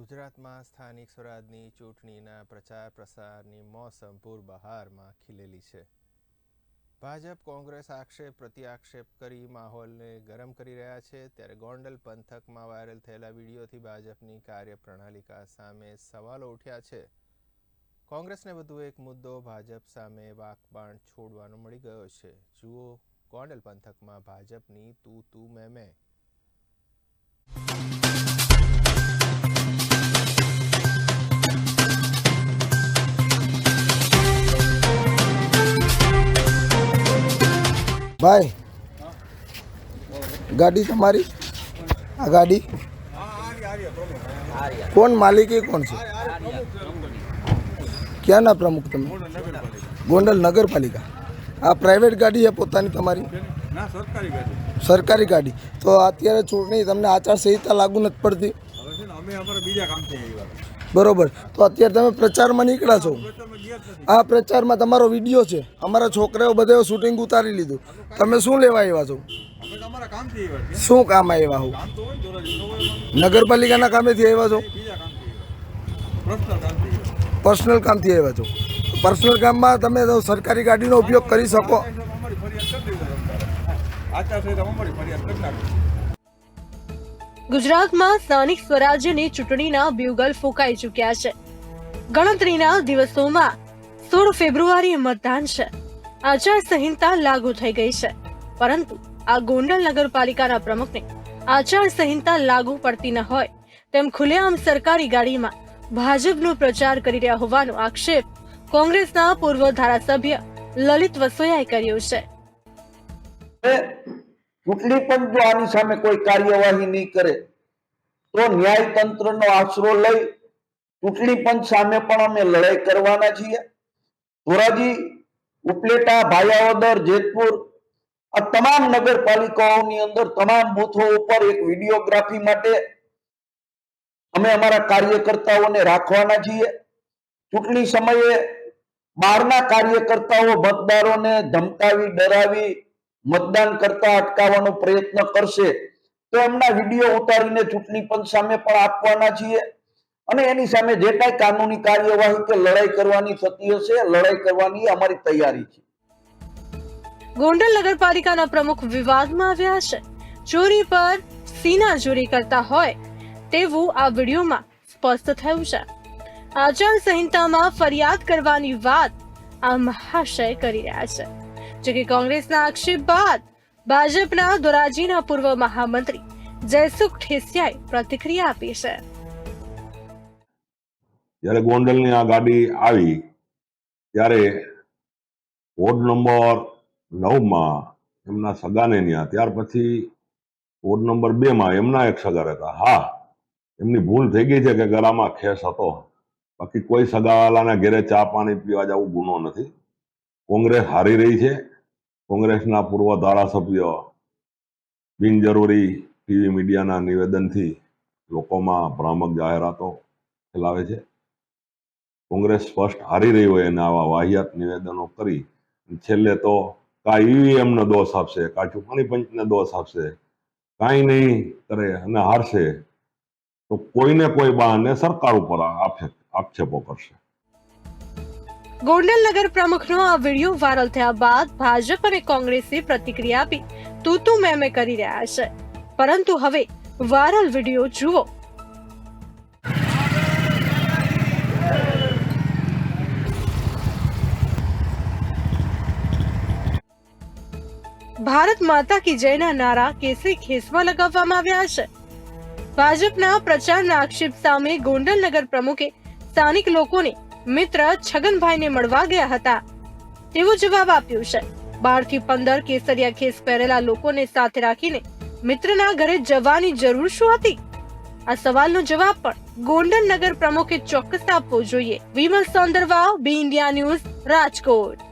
ગુજરાતમાં સ્થાનિક સ્વરાજની ચૂંટણીના પ્રચાર પ્રસારની મોસમ પૂરબહારમાં ખીલેલી છે. ભાજપ, કોંગ્રેસ આક્ષેપ, પ્રત્યાક્ષેપ કરી માહોલને ગરમ કરી રહ્યા છે. ત્યારે ગોંડલ પંથકમાં વાયરલ થયેલા વિડીયોથી ભાજપની કાર્યપ્રણાલિકા સામે સવાલો ઉઠ્યા છે. કોંગ્રેસને વધુ એક મુદ્દો ભાજપ સામે વાકબાણ છોડવાનો મળી ગયો છે. જુઓ, ગોંડલ પંથકમાં ભાજપની તું તું મેં મેં ભાઈ ગાડી તમારી? આ ગાડી? કોણ માલિકી કોણ છે? ક્યાંના પ્રમુખ તમે? ગોંડલ નગરપાલિકા. આ પ્રાઇવેટ ગાડી છે પોતાની તમારી? સરકારી ગાડી. તો અત્યારે ચૂંટણી તમને આચારસંહિતા લાગુ નથી પડતી? બરોબર. તો અત્યારે તમે પ્રચારમાં નીકળ્યા છો. આ પ્રચારમાં તમારો વીડિયો છે. અમારા છોકરાઓ બધા શૂટિંગ ઉતારી લીધું. તમે શું લેવા આવ્યા છો? શું કામ આવ્યા હું? નગરપાલિકાના કામેથી આવ્યા છો? પર્સનલ કામથી આવ્યા છો. પર્સનલ કામમાં તમે સરકારી ગાડીનો ઉપયોગ કરી શકો. ગુજરાતમાં સ્થાનિક સ્વરાજ્યની ચૂંટણીના બ્યુગલ ફૂંકાઈ ચૂક્યા છે. ગણતરીના દિવસોમાં સોળ ફેબ્રુઆરીએ મતદાન છે. આચાર લાગુ થઈ ગઈ છે. પરંતુ આ ગોંડલ નગરપાલિકાના પ્રમુખને આચાર લાગુ પડતી ન હોય તેમ ખુલ્લેઆમ સરકારી ગાડીમાં ભાજપનો પ્રચાર કરી રહ્યા હોવાનો આક્ષેપ કોંગ્રેસના પૂર્વ ધારાસભ્ય લલિત વસોયાએ કર્યો છે. ચૂંટણી પંચ જો આની સામે કોઈ કાર્યવાહી નહીં કરે, તો ન્યાય આશરો લઈ ચૂંટણી પંચ સામે પણ અમે લડાઈ કરવાના છીએ. ધોરાજી, ઉપલેટા, ભાયાવદર, જેતપુર આ તમામ નગરપાલિકાઓની અંદર તમામ બૂથો ઉપર એક વિડીયોગ્રાફી માટે અમે અમારા કાર્યકર્તાઓને રાખવાના છીએ. ચૂંટણી સમયે બહારના કાર્યકર્તાઓ મતદારોને ધમકાવી, ડરાવી, મતદાન કરતા અટકાવવાનો પ્રયત્ન કરશે. તો એમના વીડિયો ઉતારીને ચૂંટણી પંચ સામે પણ આપવાના છીએ. અને એની સામે જે કાંઈ કાનૂની કાર્યવાહી કે લડાઈ કરવાની થતી હશે, લડાઈ કરવાની અમારી તૈયારી છે. ગોંડલ નગરપાલિકાના પ્રમુખ વિવાદમાં આવ્યા છે ચોરી પર સીના ચોરી કરતા હોય તેવું આ વિડીયોમાં સ્પષ્ટ થયું છે. આચાર સંહિતામાં ફરિયાદ કરવાની વાત આ મહાશય કરી રહ્યા છે. જો કે કોંગ્રેસના આક્ષેપ બાદ ભાજપના ધોરાજીના પૂર્વ મહામંત્રી જયસુખ ઠેસિયાએ પ્રતિક્રિયા આપી છે. જ્યારે ગોંડલની આ ગાડી આવી, ત્યારે વોર્ડ નંબર નવમાં એમના સગાને ત્યાં ત્યાર પછી વોર્ડ નંબર બેમાં એમના એક સગા રહેતા. હા, એમની ભૂલ થઈ ગઈ છે કે ગળામાં ખેસ હતો. બાકી કોઈ સગાવાલાના ઘેરે ચા પાણી પીવા જવું ગુનો નથી. કોંગ્રેસ હારી રહી છે. કોંગ્રેસના પૂર્વ ધારાસભ્ય બિનજરૂરી ટીવી મીડિયાના નિવેદનથી લોકોમાં ભ્રામક જાહેરાતો ફેલાવે છે. કોંગ્રેસ સ્પષ્ટ હારી રહી હોય અને આવા વાહિયાત નિવેદનો કરી. છેલ્લે તો કા ઈવીએમનો દોષ આપશે કા ચૂંટણી પંચને દોષ આપશે. કાંઈ નહીં કરે અને હારશે, તો કોઈને કોઈ બહાને સરકાર ઉપર આક્ષેપો કરશે. ગોંડલ નગર પ્રમુખનો આ વીડિયો વાયરલ થયા બાદ ભાજપ અને કોંગ્રેસે પ્રતિક્રિયા આપી. તું તું મેં કરી રહ્યા છે. પરંતુ હવે વાયરલ વીડિયો જુઓ. ભારત માતા કી જયના નારા કેસરી ખેસમાં લગાવવામાં આવ્યા છે. ભાજપના પ્રચારના આક્ષેપ સામે ગોંડલ નગર પ્રમુખે સ્થાનિક લોકોને મિત્ર છગનભાઈને મળવા ગયા હતા. તેવો જવાબ આપ્યો છે. બારથી પંદર કેસરિયા ખેસ પહેરેલા લોકોને સાથે રાખીને મિત્રના ઘરે જવાની જરૂર શું હતી? આ સવાલનો જવાબ પણ ગોંડલ નગર પ્રમુખે ચોક્કસ આપવો જોઈએ. Vimal Sondarva B India news, Rajkot.